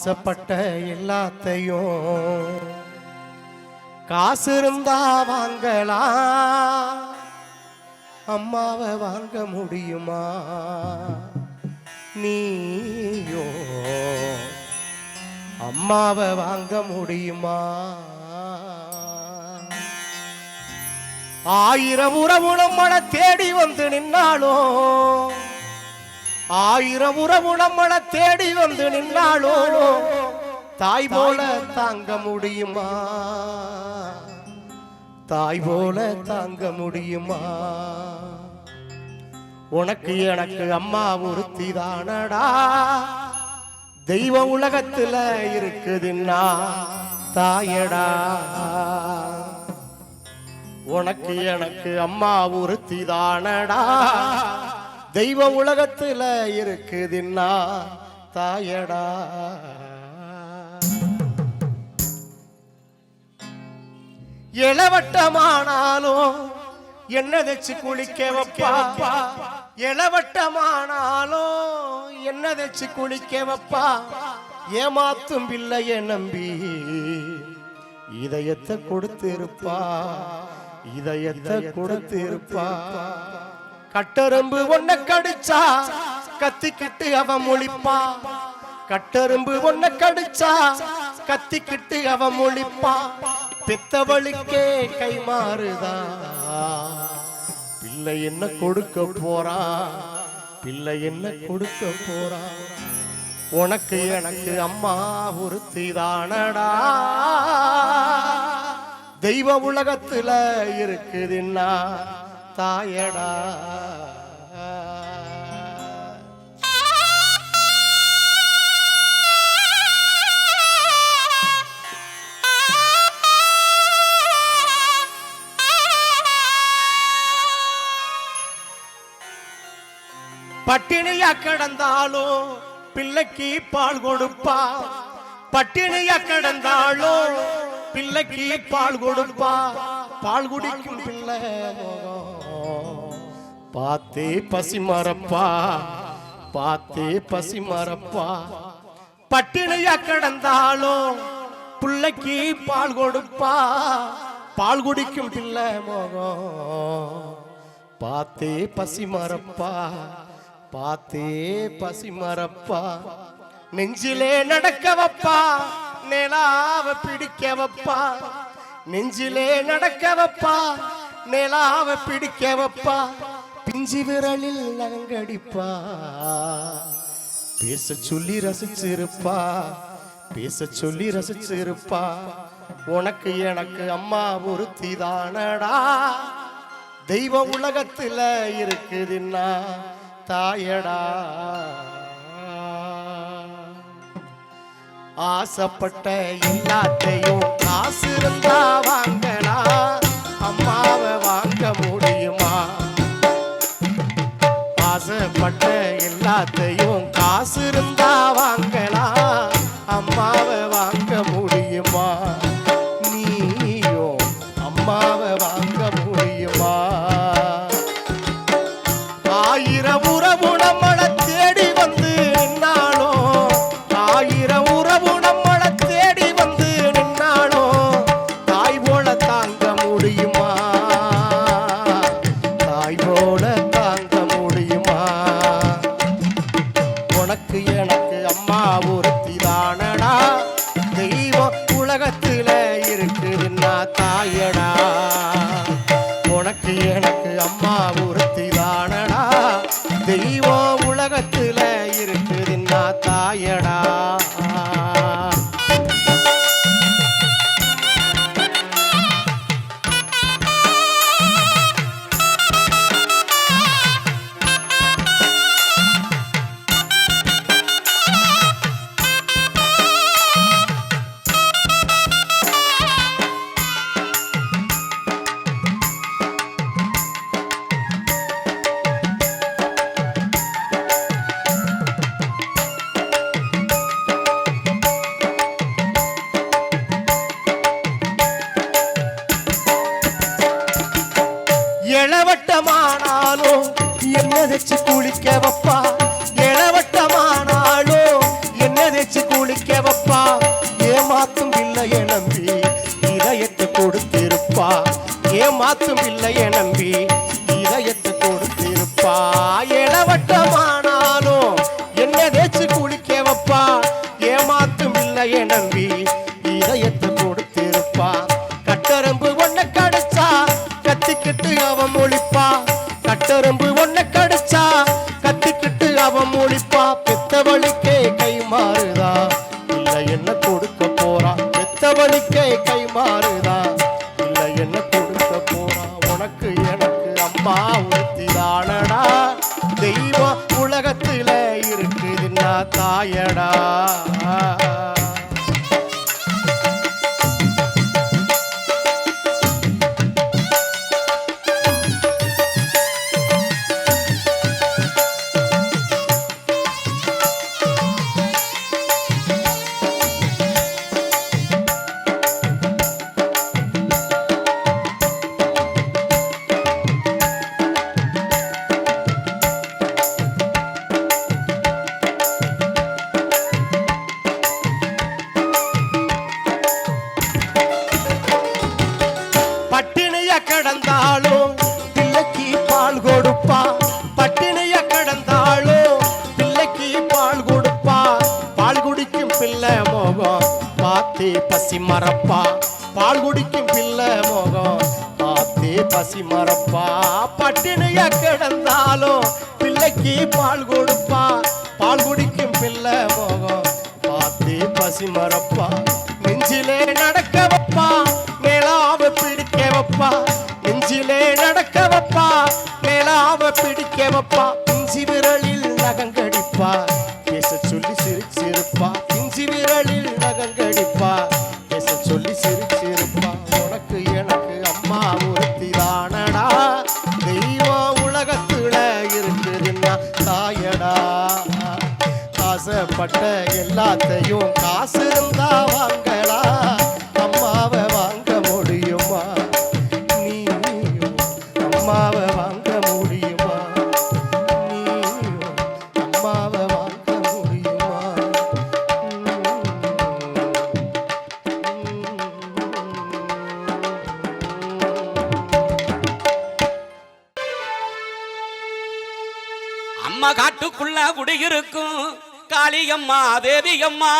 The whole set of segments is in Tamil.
ஆசைப்பட்ட எல்லாத்தையும் காசு இருந்தா வாங்கலாம் அம்மாவை வாங்க முடியுமா? நீயோ அம்மாவை வாங்க முடியுமா? ஆயிரம் உறவு மழை தேடி வந்து நின்னாலும் ஆயிரம் உறவு நம்மள தேடி வந்து நின்றாலோ தாய் போல தாங்க முடியுமா? தாய் போல தாங்க முடியுமா? உனக்கு எனக்கு அம்மா ஒருத்தி தானடா. தெய்வ உலகத்துல இருக்குதுன்னா தாயடா. உனக்கு எனக்கு அம்மா ஒருத்தி தானடா. தெய்வ உலகத்துல இருக்குதுன்னா தாயடா. இளவட்டமானாலும் என்ன தச்சு குளிக்க வைப்பா. இளவட்டமானாலும் என்ன தச்சு குளிக்க வைப்பா. ஏமாத்தும் பிள்ளைய நம்பி இதயத்தை கொடுத்திருப்பா. இதயத்தை கொடுத்திருப்பா. கட்டெரும்பு ஒன்ன கடிச்சா கத்திக்கிட்டு அவன் முழிப்பான் கட்டெரும்பு ஒன்ன கடிச்சா கத்திக்கிட்டு அவன் முழிப்பான் பித்தவழிக்கே கை மாறுதா. பிள்ளை என்ன கொடுக்க போறா? பிள்ளை என்ன கொடுக்க போறா? உனக்கு எனக்கு அம்மா ஒருத்தி தானடா. தெய்வ உலகத்துல இருக்குதுன்னா தாயடா. பட்டினியா கிடந்தாலும் பிள்ளைக்கு பால் கொடுப்பா. பட்டினியா கிடந்தாலும் பிள்ளைக்கு பால் கொடுப்பா. பால் குடிக்கும் பிள்ளை. பார்த்தே பசி மறப்பா பார்த்தே பசி மறப்பா பட்டினியா கிடந்தாலும் பிள்ளைக்கு பால் கொடுப்பா. பால் குடிக்கும் பிள்ளை மோகம். பார்த்தே பசி மறப்பா பார்த்தே பசி மறப்பா நெஞ்சிலே நடக்க வப்பா நிலாவ பிடிக்க வப்பா. நெஞ்சிலே நடக்க வப்பா நிலாவ பிடிக்க வப்பா. பிஞ்சி விரலில் நங்கடிப்பா பேச சொல்லி ரசிச்சிருப்பா. பேச சொல்லி ரசிச்சிருப்பா. உனக்கு எனக்கு அம்மா ஒருத்தி தானடா. தெய்வ உலகத்துல இருக்குதுன்னா தாயடா. ஆசைப்பட்ட எல்லாத்தையும் காசு இருந்தா வாங்கடா. ஆசைப்பட்ட எல்லாத்தையும் காசு இருந்த என்ன வச்சு குளிக்க வப்பா. இளவட்டமானாலோ என்ன தேய்ச்சு குளிக்க வப்பா. ஏமாத்தும் இல்லையே நம்பி இதயத்தை கொடுத்திருப்பா. ஏமாத்தும் இல்லையே நம்பி இதயத்தை கொடுத்திருப்பா. இளவட்டமானாலும் என்ன தேய்ச்சு குளிக்க வப்பா. ஏமாத்தும் இல்லையே நம்பி எனக்கு அம்மா பார்த்தே பசி மரப்பா பால் குடிக்கும் பிள்ளை மோகம். பார்த்தே பசி மரப்பா பட்டினிய கிடந்தாலும் பிள்ளைக்கு பால் கொடுப்பா. பால் குடிக்கும் பிள்ளை மோகம். பார்த்தே பசி மரப்பா நெஞ்சிலே நடக்க வைப்பா. மேலாவ பிடிக்க வைப்பா. நெஞ்சிலே நடக்க வைப்பா. மேலாவ பிடிக்க வைப்பா. எல்லாத்தையும் காசு இருந்தா வாங்கலா அம்மாவை வாங்க முடியுமா நீயும் அம்மாவை வாங்க முடியுமா? நீயும் அம்மாவை வாங்க முடியுமா? அம்மா காட்டுக்குள்ள குடியிருக்கும். காளியம்மா தேவியம்மா.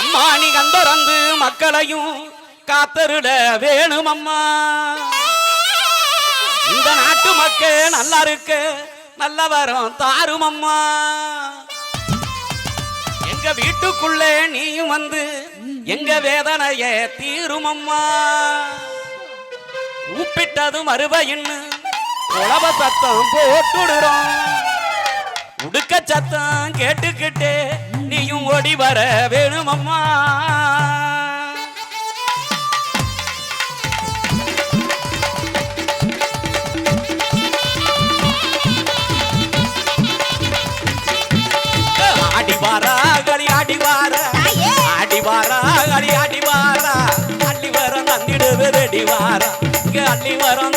அம்மா நீ கந்தறந்து மக்களையும் காத்தருட வேணும் அம்மா இந்த நாட்டு மக்கள் நல்லா இருக்கு நல்ல வரம் தாரும் அம்மா எங்க வீட்டுக்குள்ளே நீயும் வந்து எங்க வேதனைய தீரும் அம்மா உப்பிட்டதும் அறுவையின்னு உழவ சத்தம் போட்டுடுறோம். சத்தம் கேட்டுக்கிட்டே நீயும் ஓடி வர வேணுமம்மா. ஆடி வாரா களி ஆடி வாரா. ஆடி வாரா களி ஆடி வாரா. அள்ளி வரம் தந்திடுவே ரெடி வாரா. இங்க அள்ளி வரம்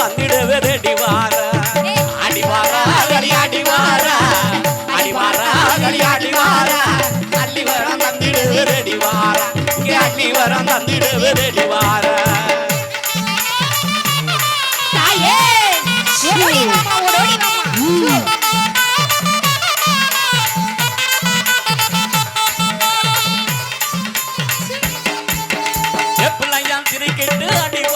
அடி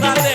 tierra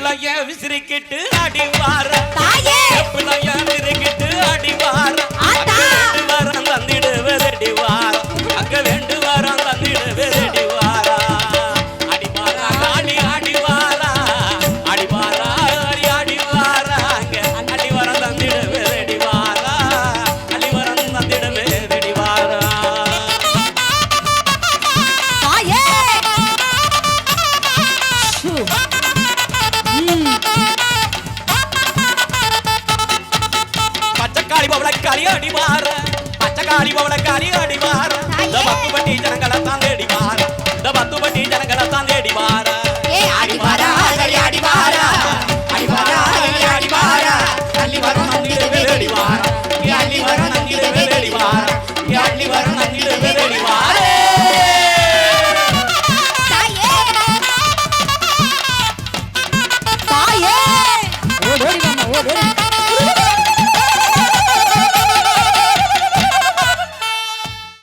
பிள்ளைய விசிறிக்கிட்டு அடிவார பிள்ளைய விசிறிக்கிட்டு அடிவார தேடி